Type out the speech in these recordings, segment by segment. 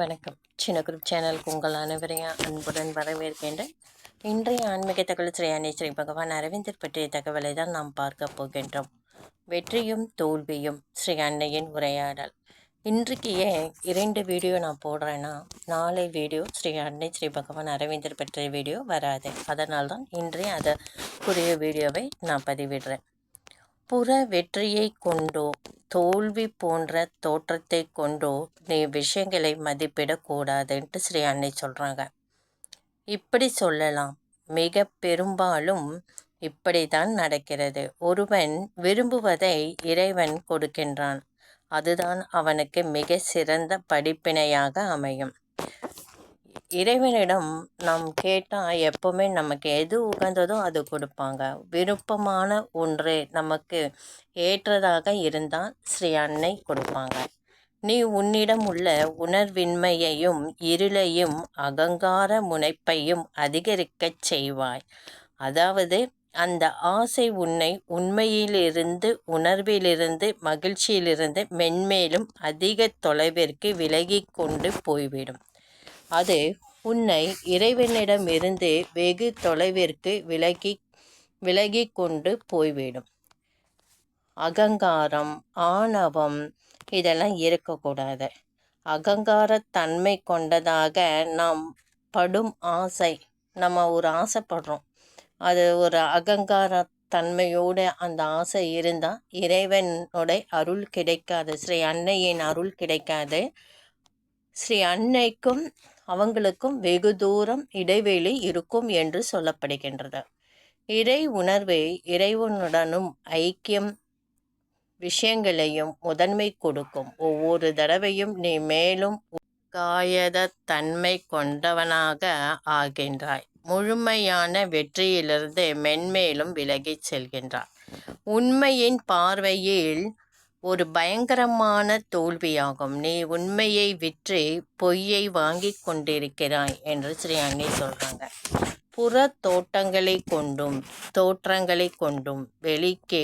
வணக்கம். சின்ன குரூப் சேனலுக்கு உங்கள் அனைவரையும் அன்புடன் வரவேற்கின்றேன். இன்றைய ஆன்மீக தகவல் ஸ்ரீ ஸ்ரீ பகவான் அரவிந்தர் பற்றிய தகவலை தான் நாம் பார்க்க போகின்றோம். வெற்றியும் தோல்வியும் ஸ்ரீ அன்னையின் உரையாடல். இன்றைக்கு ஏன் இரண்டு வீடியோ நான் போடுறேன்னா நாளை வீடியோ ஸ்ரீ அன்னை ஸ்ரீ பகவான் அரவிந்தர் பற்றிய வீடியோ வராது. அதனால் தான் இன்றைய அதற்குரிய வீடியோவை நான் பதிவிடுறேன். புற வெற்றியை கொண்டோ தோல்வி போன்ற தோற்றத்தை கொண்டோ நீ விஷயங்களை மதிப்பிடக்கூடாதுன்ட்டு ஸ்ரீ அன்னை சொல்கிறாங்க இப்படி சொல்லலாம். மிக பெரும்பாலும் இப்படி தான் நடக்கிறது. ஒருவன் விரும்புவதை இறைவன் கொடுக்கின்றான். அதுதான் அவனுக்கு மிக சிறந்த படிப்பினையாக அமையும். இறைவனிடம் நாம் கேட்டால் எப்போவுமே நமக்கு எது உகந்ததோ அது கொடுப்பாங்க. விருப்பமான ஒன்று நமக்கு ஏற்றதாக இருந்தால் ஸ்ரீ அன்னை கொடுப்பாங்க. நீ உன்னிடம் உள்ள உணர்வின்மையையும் இருளையும் அகங்கார முனைப்பையும் அதிகரிக்கச் செய்வாய். அதாவது அந்த ஆசை உன்னை உண்மையிலிருந்து உணர்விலிருந்து மகிழ்ச்சியிலிருந்து மென்மேலும் அதிக தொலைவிற்கு விலகி கொண்டு போய்விடும். அது உன்னை இறைவனிடமிருந்து வெகு தொலைவிற்கு விலகி விலகி கொண்டு போய்விடும். அகங்காரம் ஆணவம் இதெல்லாம் இருக்கக்கூடாது. அகங்காரத்தன்மை கொண்டதாக நாம் படும் ஆசை நம்ம ஒரு ஆசைப்படுறோம். அது ஒரு அகங்கார தன்மையோடு அந்த ஆசை இருந்தால் இறைவனுடைய அருள் கிடைக்காது ஸ்ரீ அன்னையின் அருள் கிடைக்காது. ஸ்ரீ அன்னைக்கும் அவங்களுக்கும் வெகு தூரம் இடைவெளி இருக்கும் என்று சொல்லப்படுகின்றது. இறை உணர்வை இறைவனுடனும் ஐக்கியம் விஷயங்களையும் முதன்மை கொடுக்கும். ஒவ்வொரு தடவையும் நீ மேலும் காயத தன்மை கொண்டவனாக ஆகின்றாய். முழுமையான வெற்றியிலிருந்து மென்மேலும் விலகிச் செல்கின்றாய். உண்மையின் பார்வையில் ஒரு பயங்கரமான தோல்வியாகும். நீ உண்மையை விற்று பொய்யை வாங்கி கொண்டிருக்கிறாய் என்று ஸ்ரீ அண்ணி சொல்கிறாங்க புற தோட்டங்களை கொண்டும் தோற்றங்களை கொண்டும் வெளிக்கே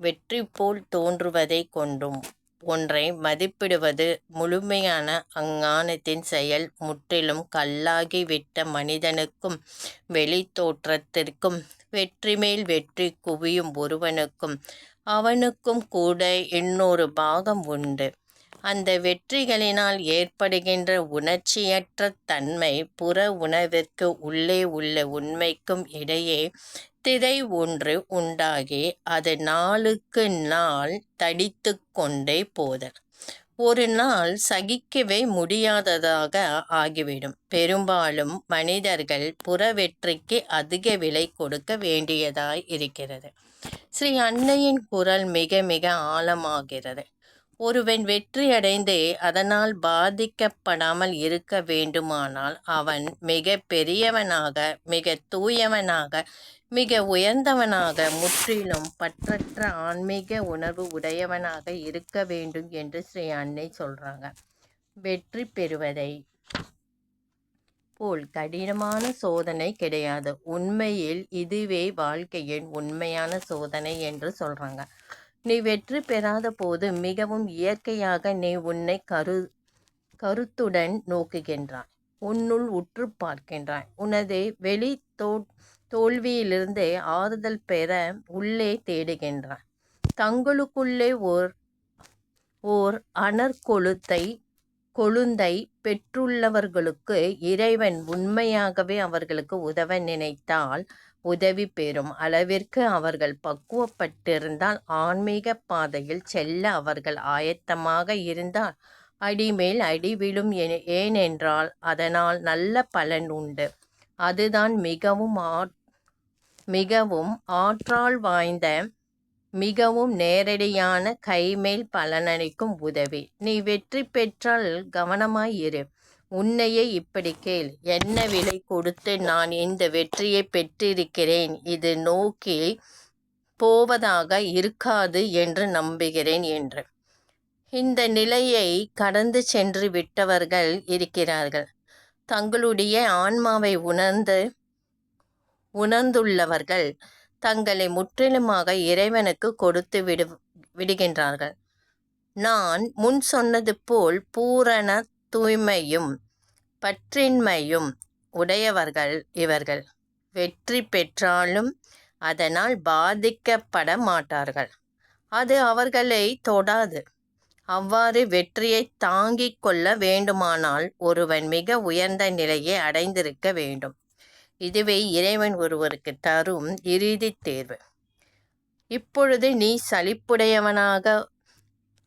வெற்றி போல் தோன்றுவதை கொண்டும் ஒன்றை மதிப்பிடுவது முழுமையான அஞ்ஞானத்தின் செயல். முற்றிலும் கல்லாகிவிட்ட மனிதனுக்கும் வெளி தோற்றத்திற்கும் வெற்றி மேல் வெற்றி குவியும் ஒருவனுக்கும் அவனுக்கும் கூட இன்னொரு பாகம் உண்டு. அந்த வெற்றிகளினால் ஏற்படுகின்ற உணர்ச்சியற்ற தன்மை புற உணவிற்கு உள்ளே உள்ள உண்மைக்கும் இடையே திரை ஒன்று உண்டாகி அது நாளுக்கு நாள் தடித்து கொண்டே போதல். ஒரு நாள் சகிக்கவே முடியாததாக ஆகிவிடும். பெரும்பாலும் மனிதர்கள் புற வெற்றிக்கு அதிக விலை கொடுக்க வேண்டியதாய் இருக்கிறது. ஸ்ரீ அன்னையின் குரல் மிக மிக ஆழமாகிறது. ஒருவன் வெற்றியடைந்தே அதனால் பாதிக்கப்படாமல் இருக்க வேண்டுமானால் அவன் மிக பெரியவனாக மிக தூயவனாக மிக உயர்ந்தவனாக முற்றிலும் பற்றற்ற ஆன்மீக உணர்வு உடையவனாக இருக்க வேண்டும் என்று ஸ்ரீ அன்னை சொல்கிறாங்க வெற்றி பெறுவதை போல் கடினமான சோதனை கிடையாது. உண்மையில் இதுவே வாழ்க்கையின் உண்மையான சோதனை என்று சொல்கிறாங்க நீ வெற்றி பெறாத போது மிகவும் இயற்கையாக நீ உன்னை கரு கருத்துடன் நோக்குகின்றாய். உன்னுள் உற்று பார்க்கின்றாய். உனது வெளி தோ தோல்வியிலிருந்தே ஆறுதல் பெற உள்ளே தேடுகின்றாய். தங்களுக்குள்ளே ஓர் ஓர் அனற்கொழுத்தை கொழுந்தை பெற்றுள்ளவர்களுக்கு இறைவன் உண்மையாகவே அவர்களுக்கு உதவ நினைத்தால் உதவி பெறும் அளவிற்கு அவர்கள் பக்குவப்பட்டிருந்தால் ஆன்மீக பாதையில் செல்ல அவர்கள் ஆயத்தமாக இருந்தால் அடிமேல் அடி விழும் ஏனென்றால் அதனால் நல்ல பலன் உண்டு. அதுதான் மிகவும் மிகவும் ஆற்றால் வாய்ந்த மிகவும் நேரடியான கைமேல் பலனளிக்கும் உதவி. நீ வெற்றி பெற்றால் கவனமாயிரு உன்னையே இப்படி கேள். என்ன விலை கொடுத்து நான் இந்த வெற்றியை பெற்றிருக்கிறேன்? இது நோக்கி போவதாக இருக்காது என்று நம்புகிறேன் என்று. இந்த நிலையை கடந்து சென்று விட்டவர்கள் இருக்கிறார்கள். தங்களுடைய ஆன்மாவை உணர்ந்து உணர்ந்துள்ளவர்கள் தங்களை முற்றிலுமாக இறைவனுக்கு கொடுத்து விடு விடுகின்றார்கள். நான் முன் சொன்னது போல் பூரண தூய்மையும் பற்றின்மையும் உடையவர்கள் இவர்கள். வெற்றி பெற்றாலும் அதனால் பாதிக்கப்பட மாட்டார்கள். அது அவர்களை தொடாது. அவ்வாறு வெற்றியை தாங்கிக் கொள்ள வேண்டுமானால் ஒருவன் மிக உயர்ந்த நிலையை அடைந்திருக்க வேண்டும். இதுவே இறைவன் ஒருவருக்கு தரும் இறுதித் தேர்வு. இப்பொழுது நீ சலிப்புடையவனாக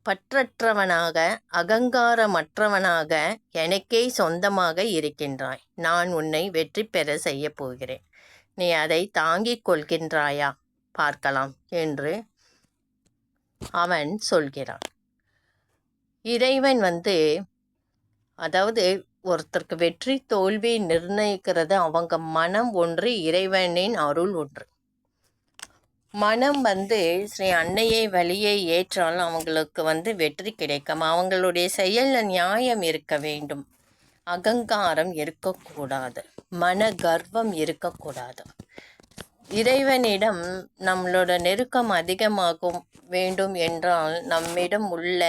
பற்றற்றவனாக அகங்காரமற்றவனாக எனக்கே சொந்தமாக இருக்கின்றாய். நான் உன்னை வெற்றி பெற செய்யப் போகிறேன். நீ அதை தாங்கிக் கொள்கின்றாயா? பார்க்கலாம் என்று அவன் சொல்கிறான். இறைவன் வந்து அதாவது ஒருத்தருக்கு வெற்றி தோல்வி நிர்ணயிக்கிறது அவங்க மனம் ஒன்று இறைவனின் அருள் ஒன்று. மனம் வந்து ஸ்ரீ அன்னையை வழியை ஏற்றால் அவங்களுக்கு வந்து வெற்றி கிடைக்கும் அவங்களுடைய செயலில் நியாயம் இருக்க வேண்டும். அகங்காரம் இருக்கக்கூடாது. மன கர்வம் இருக்கக்கூடாது. இறைவனிடம் நம்மளோட நெருக்கம் அதிகமாகும் வேண்டும் என்றால் நம்மிடம் உள்ள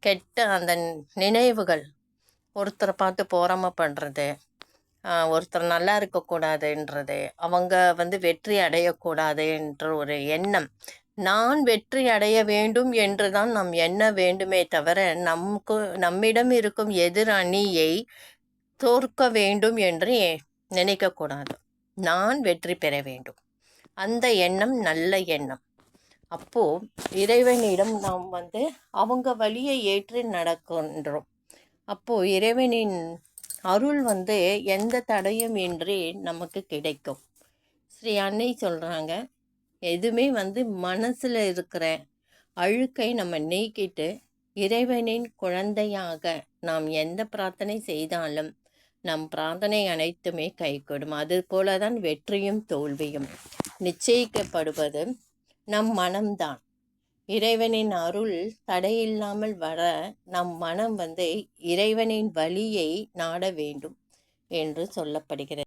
கெட்ட அந்த நினைவுகள் ஒருத்தரை பார்த்து பொறாமப்படுறது ஒருத்தர் நல்லா இருக்கக்கூடாதுன்றது அவங்க வந்து வெற்றி அடையக்கூடாது என்ற ஒரு எண்ணம். நான் வெற்றி அடைய வேண்டும் என்று தான் நாம் எண்ண வேண்டுமே தவிர நமக்கு நம்மிடம் இருக்கும் எதிர் அணியை தோற்க வேண்டும் என்று நினைக்கக்கூடாது. நான் வெற்றி பெற வேண்டும். அந்த எண்ணம் நல்ல எண்ணம். அப்போது இறைவனிடம் நாம் வந்து அவங்க வழியை ஏற்று நடக்கின்றோம். அப்போது இறைவனின் அருள் வந்து எந்த தடையும் இன்றி நமக்கு கிடைக்கும். ஸ்ரீ அன்னை சொல்கிறாங்க எதுவுமே வந்து மனசில் இருக்கிற அழுக்கை நம்ம நீக்கிட்டு இறைவனின் குழந்தையாக நாம் எந்த பிரார்த்தனை செய்தாலும் நம் பிரார்த்தனை அனைத்துமே கைகூடும். அது போல தான் வெற்றியும் தோல்வியும் நிச்சயிக்கப்படுவது நம் மனம்தான். இறைவனின் அருள் தடையில்லாமல் வர நம் மனம் வந்து இறைவனின் வழியை நாட வேண்டும் என்று சொல்லப்படுகிறது.